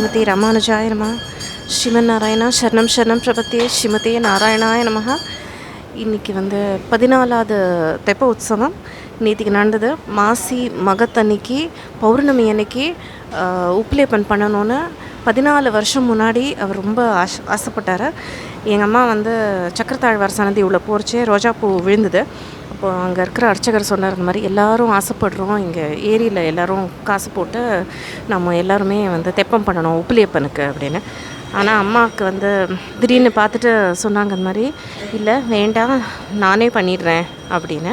ஸ்ரீமதி ராமானுஜாய நம. ஸ்ரீமநாராயணா சரணம் சரணம் பிரபத்தியே ஸ்ரீமதி நாராயணாய நம. இன்றைக்கி வந்து பதினாலாவது தெப்ப உற்சவம். நேற்றுக்கு நடந்தது. மாசி மகத்தன்னைக்கு பௌர்ணமி அன்னைக்கு உப்புலேப்பன் பண்ணணும்னு பதினாலு வருஷம் முன்னாடி அவர் ரொம்ப ஆச ஆசைப்பட்டார். எங்கள் அம்மா வந்து சக்கரத்தாழ்வார் சன்னதி உள்ள போர்ச்சே ரோஜாப்பூ விழுந்தது. அப்போ அங்கே இருக்கிற அர்ச்சகர் சொன்னார் இந்த மாதிரி எல்லோரும் ஆசைப்படுறோம். இங்கே ஏரியில் எல்லோரும் காசு போட்டு நம்ம எல்லாருமே வந்து தெப்பம் பண்ணணும் உப்புலியப்பனுக்கு அப்படின்னு. ஆனால் அம்மாவுக்கு வந்து திடீர்னு பார்த்துட்டு சொன்னாங்க இந்த மாதிரி இல்லை வேண்டாம் நானே பண்ணிடுறேன் அப்படின்னு.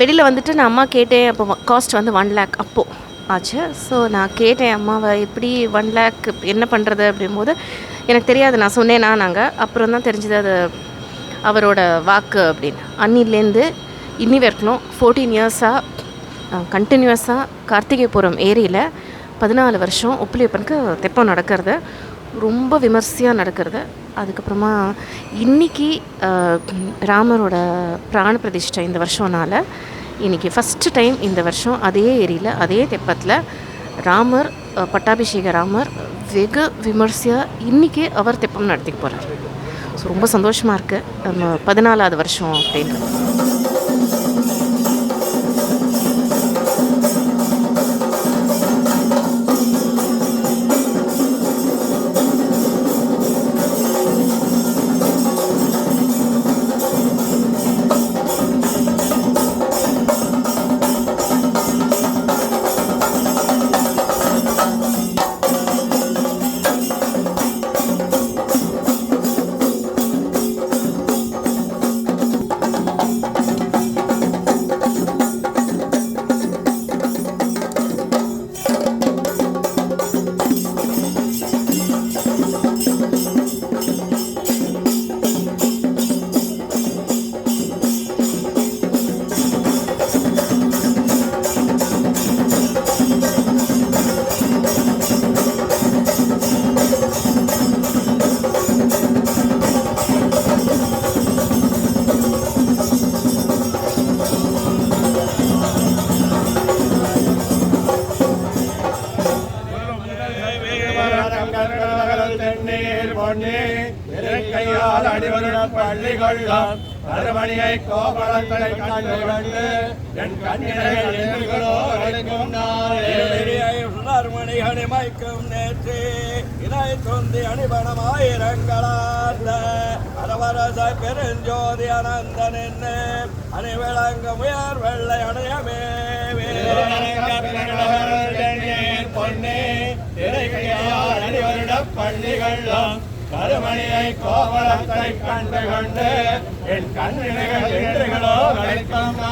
வெளியில் வந்துட்டு நான் அம்மா கேட்டேன் அப்போ காஸ்ட் வந்து ஒன் லேக் அப்போது ஆச்சு. ஸோ நான் கேட்டேன் அம்மாவை எப்படி ஒன் லேக் என்ன பண்ணுறது அப்படிங்கும்போது எனக்கு தெரியாது நான் சொன்னேன்னா நாங்கள் அப்புறம் தான் தெரிஞ்சது அது அவரோட வாக்கு அப்படின்னு. அன்னிலேருந்து இன்னி வரைக்கும் ஃபோர்டீன் இயர்ஸாக கண்டினியூஸாக கார்த்திகைபுரம் ஏரியில் பதினாலு வருஷம் உப்பிலியப்பனுக்கு தெப்பம் நடக்கிறது. ரொம்ப விமர்சையாக நடக்கிறது. அதுக்கப்புறமா இன்னைக்கு ராமரோட பிராண பிரதிஷ்டை இந்த வருஷம்னால இன்றைக்கி ஃபஸ்ட்டு டைம் இந்த வருஷம் அதே ஏரியில் அதே தெப்பத்தில் ராமர் பட்டாபிஷேக ராமர் வெகு விமர்சையாக இன்றைக்கி அவர் தெப்பம் நடத்திக்க போகிறார் ஸோ ரொம்ப சந்தோஷமாக இருக்குது நம்ம பதினாலாவது வருஷம் அப்படின்றது. பள்ளி கொள்ளாம் அருமணியை கோபலங்களை கண்டு கண்டு என் கண்ணினைகள் எண்ணுகளோ அழைக்கும் நாளே. மணிகளை மைக்கும் நேற்று இதை தொந்தி அணிபணமாயிரங்களார்ந்த அரவரச பெருஞ்சோதி அனந்தன் என்ன? அணிவிளங்க முயர் வெள்ளை அணையமே. பொன்னே திரை கையால் அடிவருட பள்ளி கொள்ளாம் கருமணியை கோபலத்தை கண்டு கொண்டு என் கண்ணினைகள் எண்ணுகளோ அழைக்கும்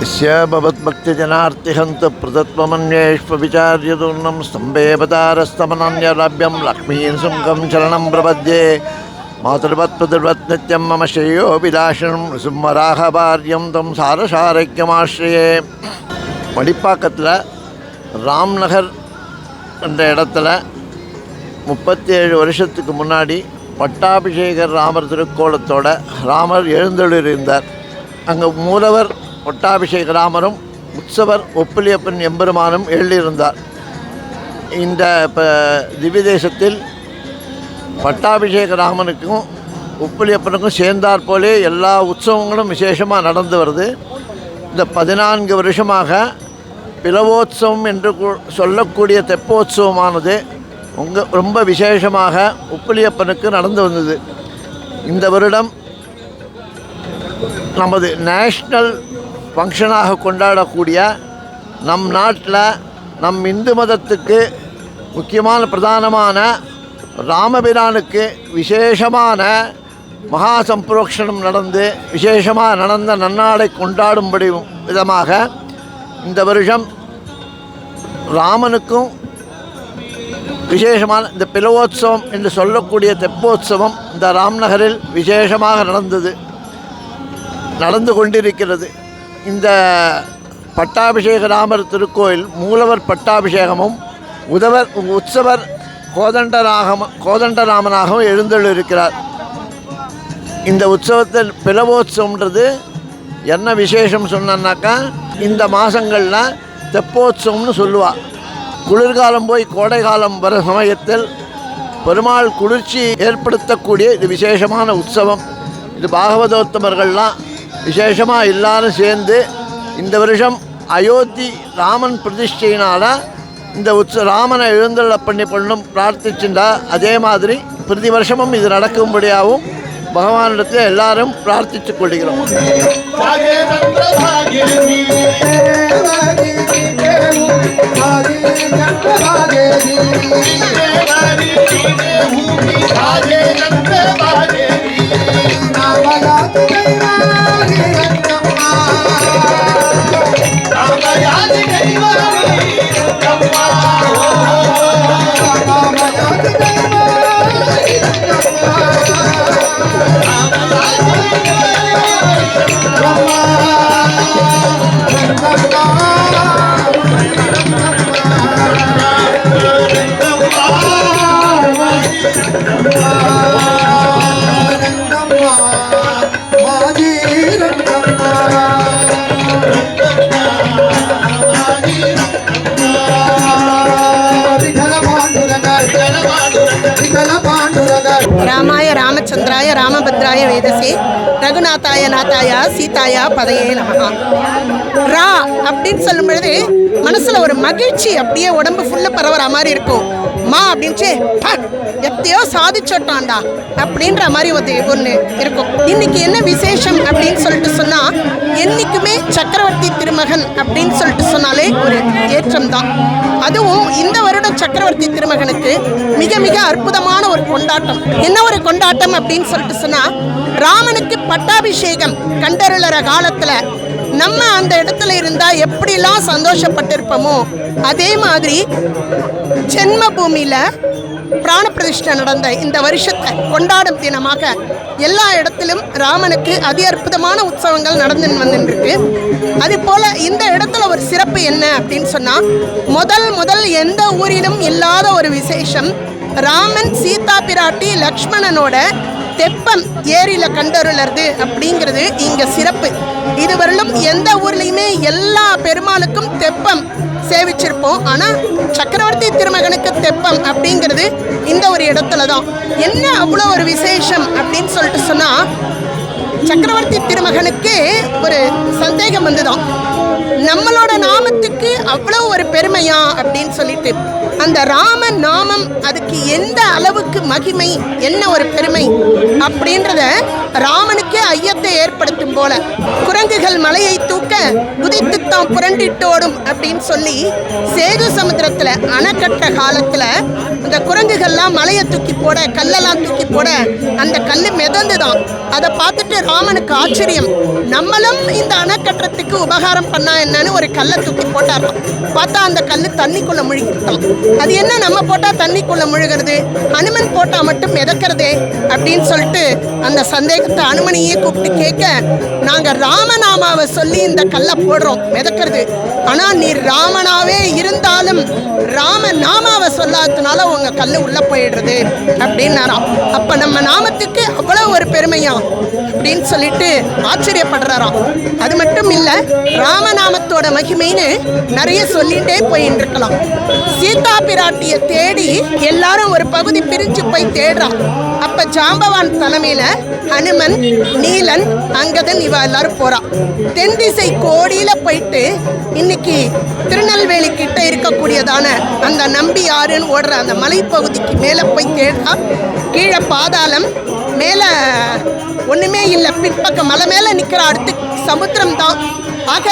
யஸ்யபவத்பக்திஜனார்த்திஹந்த பிரதத்மமன்யேஷ்வவிச்சாரியதூர்ணம் ஸ்தம்பேபதாரஸ்தமனன்யலபியம் லக்ஷ்மீன் சுங்கம் சரணம் பிரபத்யே மாதர்வத்பிதர்வத் நித்யம் மம ஸ்ரேயோபிலாஷனம் சிம்மராகபாரியம் தம் சாரசாரைக்கியமாஸ்ரயே மடிப்பாக்கத்தில் ராம்நகர் என்ற இடத்துல முப்பத்தி ஏழு வருஷத்துக்கு முன்னாடி பட்டாபிஷேகர் ராமர் திருக்கோலத்தோட ராமர் எழுந்தொழிருந்தார் அங்கே மூலவர் பட்டாபிஷேக ராமரும் உற்சவர் ஒப்பிலியப்பன் எம்பெருமானும் எழுதியிருந்தார். இந்த இப்போ திவ்ய தேசத்தில் பட்டாபிஷேக ராமனுக்கும் உப்பிலியப்பனுக்கும் சேர்ந்தார் போலே எல்லா உற்சவங்களும் விசேஷமாக நடந்து வருது. இந்த பதினான்கு வருஷமாக பிளவோத்சவம் என்று சொல்லக்கூடிய தெப்போத்சவமானது உங்க ரொம்ப விசேஷமாக உப்பிலியப்பனுக்கு நடந்து வந்தது. இந்த வருடம் நமது நேஷ்னல் ஃபங்க்ஷனாக கொண்டாடக்கூடிய நம் நாட்டில் நம் இந்து மதத்துக்கு முக்கியமான பிரதானமான ராமபிரானுக்கு விசேஷமான மகா சம்பரோக்ஷணம் நடந்து விசேஷமாக நடந்த நன்னாடை கொண்டாடும்படி விதமாக இந்த வருஷம் ராமனுக்கும் விசேஷமான இந்த பிலவோத்சவம் என்று சொல்லக்கூடிய தெப்போத்சவம் இந்த ராம்நகரில் விசேஷமாக நடந்தது நடந்து கொண்டிருக்கிறது. இந்த பட்டாபிஷேக ராமர் திருக்கோயில் மூலவர் பட்டாபிஷேகமும் உதவர் உற்சவர் கோதண்டராகம கோதண்டராமனாகவும் எழுந்தெழுக்கிறார் இந்த உற்சவத்தில் பிளவோத்சவம்ன்றது என்ன விசேஷம் சொன்னாக்கா இந்த மாதங்களில் தெப்போத்சவம்னு சொல்லுவாள் குளிர்காலம் போய் கோடை காலம் வர சமயத்தில் பெருமாள் குளிர்ச்சி ஏற்படுத்தக்கூடிய இது விசேஷமான உற்சவம். இது பாகவதோத்தமர்கள்லாம் விசேஷமாக எல்லாரும் சேர்ந்து இந்த வருஷம் அயோத்தி ராமன் பிரதிஷ்டையினால் இந்த உற்ச ராமனை எழுந்தள்ள பண்ணி பண்ணும் பிரார்த்திச்சுண்டா. அதே மாதிரி பிரதி வருஷமும் இது நடக்கும்படியாகவும் பகவானிடத்தில் எல்லாரும் பிரார்த்தித்து கொள்கிறோம். ராமாய ராமச்சந்திராய ராமபத்ராய வேதசே ரகுநாத்தாய நாத்தாயா சீதாயா பதையே நமகா ரா அப்படின்னு சொல்லும் பொழுது மனசுல ஒரு மகிழ்ச்சி அப்படியே உடம்பு ஃபுல்லா பரவற மாதிரி இருக்கும். மா அப்படின்ச்சு எத்தையோ சாதிச்சோட்டான்டா அப்படின்ற மாதிரி ஒரு ஒன்று இருக்கும். இன்னைக்கு என்ன விசேஷம் அப்படின்னு சொல்லிட்டு சொன்னால் என்னைக்குமே சக்கரவர்த்தி திருமகன் அப்படின்னு சொல்லிட்டு சொன்னாலே ஒரு ஏற்றம் தான் அதுவும் இந்த வருடம் சக்கரவர்த்தி திருமகனுக்கு மிக மிக அற்புதமான ஒரு கொண்டாட்டம். என்ன ஒரு கொண்டாட்டம் அப்படின்னு சொல்லிட்டு சொன்னால் ராமனுக்கு பட்டாபிஷேகம் கண்டருளற காலத்தில் நம்ம அந்த இடத்துல இருந்தால் எப்படிலாம் சந்தோஷப்பட்டிருப்போமோ அதே மாதிரி ஜென்ம பூமியில் பிராண பிரதிஷ்டை நடந்த இந்த வருஷத்தை கொண்டாடும் தினமாக எல்லா இடத்திலும் ராமனுக்கு அதி அற்புதமான உற்சவங்கள் நடந்து வந்துருக்கு அது போல இந்த இடத்துல ஒரு சிறப்பு என்ன அப்படின்னு சொன்னா முதல் முதல் எந்த ஊரிலும் இல்லாத ஒரு விசேஷம் ராமன் சீதா பிராட்டி லக்ஷ்மணனோட தெப்பம் ஏரியில் கண்டருளறது அப்படிங்கிறது இங்கே சிறப்பு. இதுவரையிலும் எந்த ஊர்லேயுமே எல்லா பெருமாளுக்கும் தெப்பம் சேவிச்சிருப்போம். ஆனால் சக்கரவர்த்தி திருமகனுக்கு தெப்பம் அப்படிங்கிறது இந்த ஒரு இடத்துல தான் என்ன அவ்வளோ ஒரு விசேஷம் அப்படின்னு சொல்லிட்டு சொன்னால் சக்கரவர்த்தி திருமகனுக்கு ஒரு சந்தேகம் வந்துதான். நம்மளோட நாமத்துக்கு அவ்வளோ ஒரு பெருமையா அப்படின்னு சொல்லிட்டு அந்த ராம நாமம் அதுக்கு எந்த அளவுக்கு மகிமை என்ன ஒரு பெருமை அப்படின்றத ராமனுக்கே ஐயத்தை ஏற்படுத்தும் போல குரங்குகள் மலையை தூக்க குதித்துத்தான் புரண்டிட்டோடும் அப்படின்னு சொல்லி சேது சமுத்திரத்தில் அணை கட்ட காலத்துல அந்த குரங்குகள்லாம் மலையை தூக்கி போட கல்லெல்லாம் தூக்கி போட அந்த கல் மிதந்துதான் அதை பார்த்துட்டு ராமனுக்கு ஆச்சரியம். நம்மளும் இந்த அணைக்கட்டுறதுக்கு உபகாரம் பண்ணா என்னன்னு அப்படின்னு ஒரு கல்லை தூக்கி போட்டாராம் பார்த்தா அந்த கல் தண்ணிக்குள்ள முழுகிட்டான் அது என்ன? நம்ம போட்டால் தண்ணிக்குள்ள முழுகிறது? அனுமன் போட்டால் மட்டும் மிதக்கிறதே? அப்படின்னு சொல்லிட்டு அந்த சந்தேகத்தை அனுமனியே கூப்பிட்டு கேட்க நாங்கள் ராமநாமாவை சொல்லி இந்த கல்லை போடுறோம் மிதக்கிறது. ஆனால் நீ ராமனாவே இருந்தாலும் ராமநாமாவை சொல்லாததுனால உங்கள் கல் உள்ளே போயிடுறது. அப்படின்னாராம். அப்போ நம்ம நாமத்துக்கு அவ்வளோ ஒரு பெருமையா? அப்படின்னு சொல்லிட்டு ஆச்சரியப்படுறாராம். அது மட்டும் இல்லை ராமநாமத்தை ராமநாமத்தோட மகிமைன்னு நிறைய சொல்லிட்டே போயின்னு இருக்கலாம் சீதா பிராட்டிய தேடி எல்லாரும் ஒரு பகுதி பிரிஞ்சு போய் தேடுறான் அப்ப ஜாம்பவான் தலைமையில ஹனுமன் நீலன் அங்கதன் இவ எல்லாரும் போறான் தென் திசை கோடியில போயிட்டு இன்னைக்கு திருநெல்வேலி கிட்ட இருக்கக்கூடியதான அந்த நம்பி ஆறுன்னு ஓடுற அந்த மலைப்பகுதிக்கு மேலே போய் தேடுறா. கீழே பாதாளம் மேலே ஒன்றுமே இல்லை பின்பக்கம் மலை மேலே நிற்கிற அடுத்து சமுத்திரம் தான் ஆக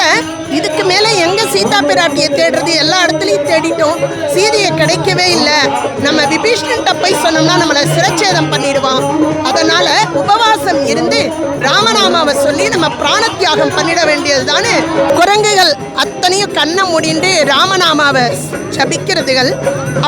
இதுக்கு மேலே எங்கே சீதா பிராட்டியை தேடுறது எல்லா இடத்துலையும் தேடிட்டோம். சீதையை கிடைக்கவே இல்லை. நம்ம விபீஷ்ணன்ட்ட போய் சொன்னோம்னா நம்மளை சிரச்சேதம் பண்ணிடுவான். அதனால் உபவாசம் இருந்து ராமநாமாவை சொல்லி நம்ம பிராணத்தியாகம் பண்ணிட வேண்டியது தானே குரங்குகள் அத்தனையும் கண்ணை மூடிண்டு ராமநாமாவை ஜபிக்கிறதுகள்.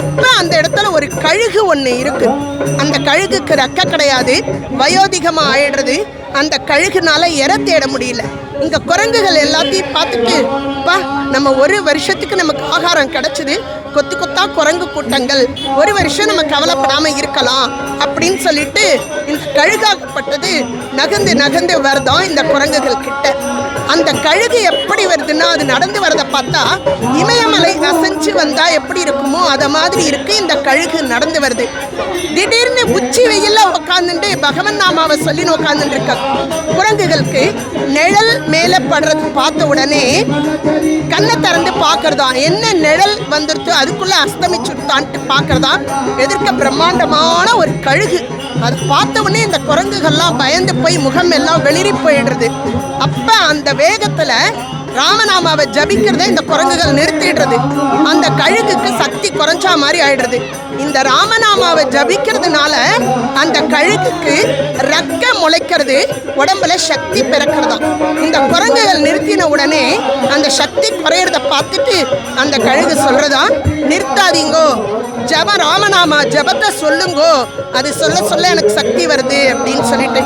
அப்போ அந்த இடத்துல ஒரு கழுகு ஒன்று இருக்குது அந்த கழுகுக்கு ரெக்க கிடையாது. வயோதிகமாக ஆயிடுறது. அந்த கழுகுனால எர தேட முடியல. இந்த குரங்குகள் எல்லாத்தையும் பார்த்துட்டு பா நம்ம ஒரு வருஷத்துக்கு நமக்கு ஆகாரம் கிடைச்சது. கொத்து கொத்தா குரங்கு கூட்டங்கள். ஒரு வருஷம் நம்ம கவலைப்படாம இருக்கலாம். அப்படின்னு சொல்லிட்டு இந்த கழுகாகப்பட்டது நகர்ந்து நகர்ந்து வருதோம் இந்த குரங்குகள் கிட்ட. அந்த கழுகு எப்படி வருதுன்னா அது நடந்து வரதை பார்த்தா இமயமலை அசைஞ்சு வந்தா எப்படி இருக்குமோ அதை மாதிரி இருக்கு. இந்த கழுகு நடந்து வருது. திடீர்னு உச்சி வெயில உட்காந்துட்டு பகவன் நாமாவை சொல்லி உட்காந்துட்டு இருக்க குரங்குகளுக்கு நிழல் மேலே படுறது பார்த்த உடனே கண்ணை திறந்து பார்க்கறதா? என்ன நிழல் வந்துருச்சு அதுக்குள்ள அஸ்தமிச்சுட்டான்ட்டு பார்க்கறதா? எதிர்க்க பிரம்மாண்டமான ஒரு கழுகு. அது பார்த்த உடனே இந்த குரங்குகள்லாம் பயந்து போய் முகம் எல்லாம் வெளிரி போயிடுறது. அப்போ அந்த வேகத்தில் ராமநாமாவை ஜபிக்கிறத இந்த குரங்குகள் நிறுத்திடுறது. அந்த கழுகுக்கு சக்தி குறைஞ்சா மாதிரி ஆயிடுறது. இந்த ராமநாமாவை ஜபிக்கிறதுனால அந்த கழுகுக்கு ரக்க முளைக்கிறது உடம்புல சக்தி பிறக்கிறதா இந்த குரங்குகள் நிறுத்தின உடனே அந்த சக்தி குறையிறத பார்த்துட்டு அந்த கழுகு சொல்றதா நிறுத்தாதீங்கோ. ஜப ராமநாமா ஜபத்தை சொல்லுங்கோ. அது சொல்ல சொல்ல எனக்கு சக்தி வருது அப்படின்னு சொல்லிட்டு.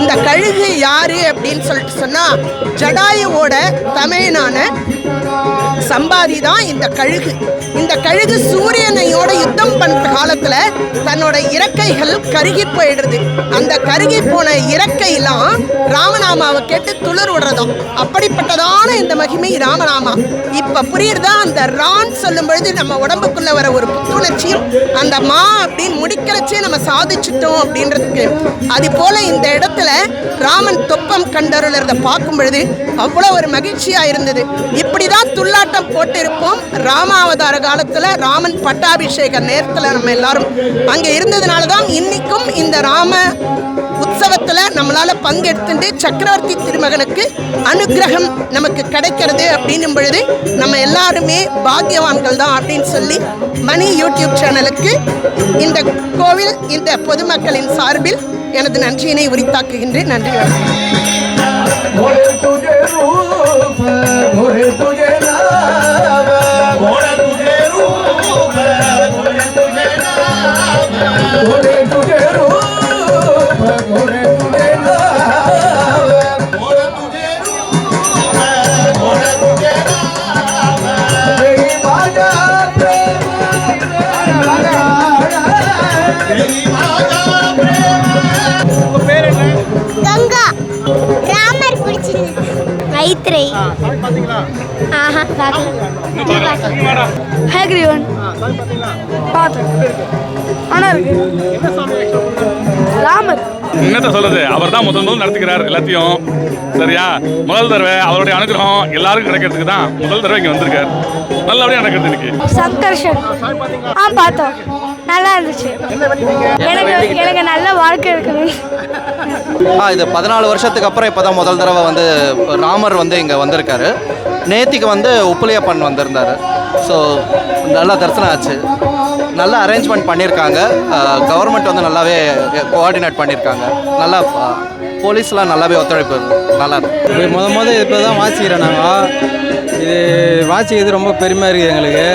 இந்த கழுகு யாரு அப்படின்னு சொல்லிட்டு சொன்னா ஜடாயுவோட தமையனான சம்பாதி தான் இந்த கழுகு. இந்த கழுகு சூரியனையோட யுத்தம் பண்ற காலத்துல தன்னோட இறக்கைகள் கருகி போயிடுறது அந்த கருகி போன இறக்கையெல்லாம் ராமநாமாவை கேட்டு துளிர் விடுறதும். அப்படிப்பட்டதான இந்த மகிமை ராமநாமா. இப்ப புரியுறதா அந்த ரான் சொல்லும் பொழுது நம்ம உடம்புக்குள்ள வர ஒரு புத்துணர்ச்சியும் அந்த மா அப்படின்னு முடிக்கிறச்சே நம்ம சாதிச்சிட்டோம் அப்படின்றதுக்கு. அது போல இந்த இடத்துல ராமன் தொப்பம் கண்டருளறத பார்க்கும் பொழுது அவ்வளோ ஒரு மகிழ்ச்சியா இருந்தது. இப்படிதான் துள்ளாட்டம் போட்டிருப்போம். ராமாவதார காலத்துல ராமன் பட்டாபிஷேக நேரத்துல நம்ம எல்லாரும் அங்க இருந்ததுனால தான் இன்னைக்கும் இந்த ராம உற்சவத்துல நம்மளால பங்கெடுத்துட்டு சக்கரவர்த்தி திருமகனுக்கு அனுக்கிரகம் நமக்கு கிடைக்கிறது அப்படின்னும் பொழுது நம்ம எல்லாருமே பாக்கியவான்கள் தான் அப்படின்னு சொல்லி மணி யூடியூப் சேனலுக்கு இந்த கோவில் இந்த பொதுமக்களின் சார்பில் எனது நன்றியினை உரித்தாக்குகின்றேன். நன்றி. வணக்கம் घोड़े तुझे नाम घोड़े तुझे रूप घोड़े ஆஹா பார்க்கல ஹேக்ரிவன் பார்த்தேன் ஆனால் இருக்கு ராமர். என்னத்த சொல்றது? அவர் தான் முதல் முதல் நடத்துக்கிறார் எல்லாத்தையும். சரியா? முதல் தடவை அவருடைய அனுகிரகம் எல்லாருக்கும் கிடைக்கிறதுக்கு தான் முதல் தடவை இங்கே வந்திருக்கார். நல்லபடியாக நடக்கிறது இன்னைக்கு. சங்கர்ஷன் ஆ பார்த்தோம். நல்லா இருந்துச்சு. எனக்கு எனக்கு நல்ல வாழ்க்கை இருக்கணும் ஆ இது பதினாலு வருஷத்துக்கு அப்புறம் இப்போ தான் முதல் தடவை வந்து ராமர் வந்து இங்கே வந்திருக்காரு. நேத்திக்கு வந்து உப்புலியப்பன் வந்திருந்தார். ஸோ நல்லா தரிசனம் ஆச்சு. நல்ல அரேஞ்ச்மெண்ட் பண்ணியிருக்காங்க கவர்மெண்ட் வந்து நல்லாவே கோஆர்டினேட் பண்ணியிருக்காங்க நல்லா போலீஸ்லாம் நல்லாவே ஒத்துழைப்பு நல்லா இருக்கு. இது முத முத இப்போ தான் வாசிக்கிறேன் நாங்கள் இது வாசிக்கிறது ரொம்ப பெருமையாக இருக்குது எங்களுக்கு.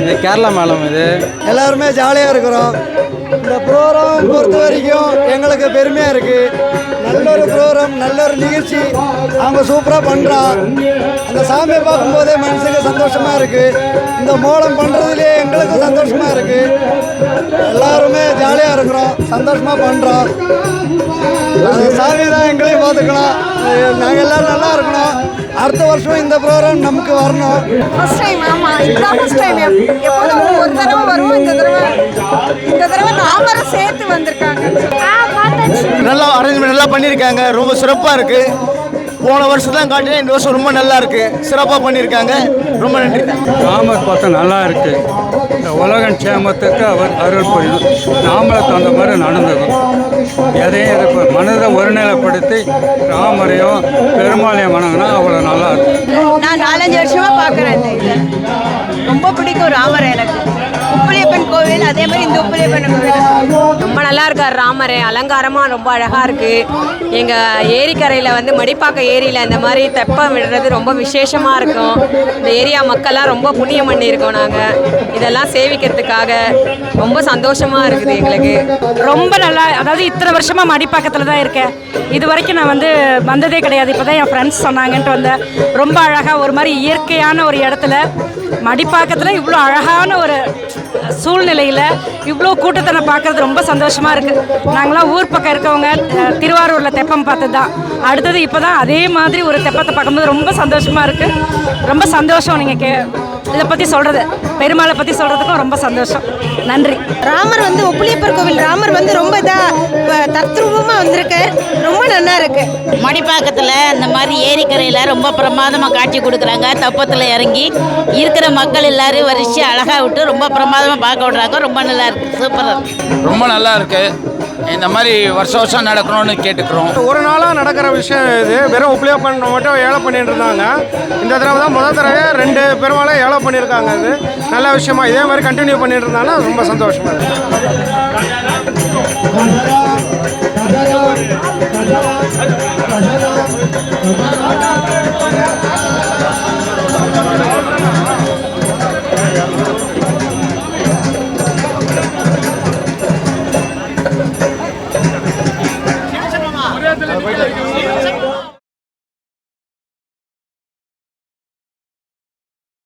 இது கேரளா மேளம் இது. எல்லாருமே ஜாலியாக இருக்கிறோம். இந்த ப்ரோக்ராம் பொறுத்த வரைக்கும் எங்களுக்கு பெருமையாக இருக்குது நல்ல ஒரு ப்ரோக்ராம் நல்ல ஒரு நிகழ்ச்சி. அவங்க சூப்பராக பண்ணுறான் அந்த சாமியை பார்க்கும்போதே மனசுக்கு சந்தோஷமாக இருக்குது இந்த மோளம் பண்ணுறதுலேயே எங்களுக்கும் சந்தோஷமாக இருக்குது எல்லாருமே ஜாலியாக இருக்கிறோம். சந்தோஷமாக பண்ணுறோம் அந்த சாமி தான் எங்களையும் பார்த்துக்கணும். நாங்கள் எல்லோரும் நல்லா இருக்கணும். அடுத்த வருஷம் இந்த ப்ரோக்ராம் நமக்கு வரணும். ஃபர்ஸ்ட் டைம் ஆமாம் இதுதான் ஃபர்ஸ்ட் டைம் எப்போதும் ஒரு தடவை வருவோம் இந்த தடவை இந்த தடவை ராமரை சேர்த்து வந்திருக்காங்க. நல்லா அரேஞ்ச்மெண்ட் நல்லா பண்ணியிருக்காங்க. ரொம்ப சிறப்பாக இருக்குது போன வருஷம் காட்டினா இந்த வருஷம் ரொம்ப நல்லா இருக்கு. சிறப்பாக பண்ணியிருக்காங்க. ரொம்ப நன்றி. ராமர் பார்த்தா நல்லா இருக்கு. இந்த உலகம் க்ஷேமத்துக்கு அவர் அருள் புரியணும் நாமளுக்கு அந்த மாதிரி நடந்ததும் எதையும் இது மனதை ஒருநிலைப்படுத்தி ராமரையும் பெருமாளையும் வணங்கினா அவ்வளோ நல்லா இருக்கும். நான் நாலஞ்சு வருஷமா பார்க்குறேன் ரொம்ப பிடிக்கும் ராமர் எனக்கு. உப்புலியப்பன் கோவில் அதே மாதிரி இந்த உப்புலியப்பன் கோவில். ரொம்ப நல்லா இருக்கார் ராமர்? அலங்காரமாக ரொம்ப அழகாக இருக்குது எங்கள் ஏரிக்கரையில் வந்து மடிப்பாக்க ஏரியில் இந்த மாதிரி தெப்பம் விடுறது ரொம்ப விசேஷமாக இருக்கும். இந்த ஏரியா மக்கள்லாம் ரொம்ப புண்ணியம் பண்ணியிருக்கோம் நாங்கள் இதெல்லாம் சேவிக்கிறதுக்காக ரொம்ப சந்தோஷமாக இருக்குது எங்களுக்கு. ரொம்ப நல்லா அதாவது இத்தனை வருஷமா மடிப்பாக்கத்தில் தான் இருக்கேன். இது வரைக்கும் நான் வந்து வந்ததே கிடையாது. இப்போ தான் என் ஃப்ரெண்ட்ஸ் சொன்னாங்கன்ட்டு வந்தேன். ரொம்ப அழகாக ஒரு மாதிரி இயற்கையான ஒரு இடத்துல மடிப்பாக்கத்தில் இவ்வளோ அழகான ஒரு சூழ்நிலையில் இவ்வளோ கூட்டத்தை நான் ரொம்ப சந்தோஷமாக இருக்குது நாங்களாம் ஊர் பக்கம் இருக்கவங்க திருவாரூரில் தெப்பம் பார்த்தது தான் அடுத்தது இப்போ தான் அதே மாதிரி ஒரு தெப்பத்தை பார்க்கும்போது ரொம்ப சந்தோஷமாக இருக்குது ரொம்ப சந்தோஷம் நீங்கள் கே இதை பற்றி சொல்கிறது பெருமாளை பற்றி சொல்கிறதுக்கும் ரொம்ப சந்தோஷம். நன்றி. ராமர் வந்து ஒப்புளியப்பர் கோவில் ராமர் வந்து ரொம்ப இதாக தத்ரூபமாக வந்திருக்கு. ரொம்ப நல்லா இருக்கு. மடிப்பாக்கத்தில் இந்த மாதிரி ஏரிக்கரையில் ரொம்ப பிரமாதமாக காட்சி கொடுக்குறாங்க. தப்பத்தில் இறங்கி இருக்கிற மக்கள் எல்லாரும் வரிசை அழகாக விட்டு ரொம்ப பிரமாதமாக பார்க்க விடுறாங்க. ரொம்ப நல்லா இருக்கு. சூப்பராக இருக்கு. ரொம்ப நல்லா இருக்கு. இந்த மாதிரி வருஷ வருஷம் நடக்கணும்னு கேட்டுக்கிறோம். ஒரு நாளாக நடக்கிற விஷயம் இது. வெறும் உப்புலியப்பன் மட்டும் ஏழை பண்ணிட்டு இருந்தாங்க. இந்த தடவை தான் முதல் தடவை ரெண்டு பெருமாளை ஏழை பண்ணியிருக்காங்க இது. நல்ல விஷயமா. இதே மாதிரி கண்டினியூ பண்ணிட்டு இருந்தாங்கன்னா ரொம்ப சந்தோஷமா இருக்கு.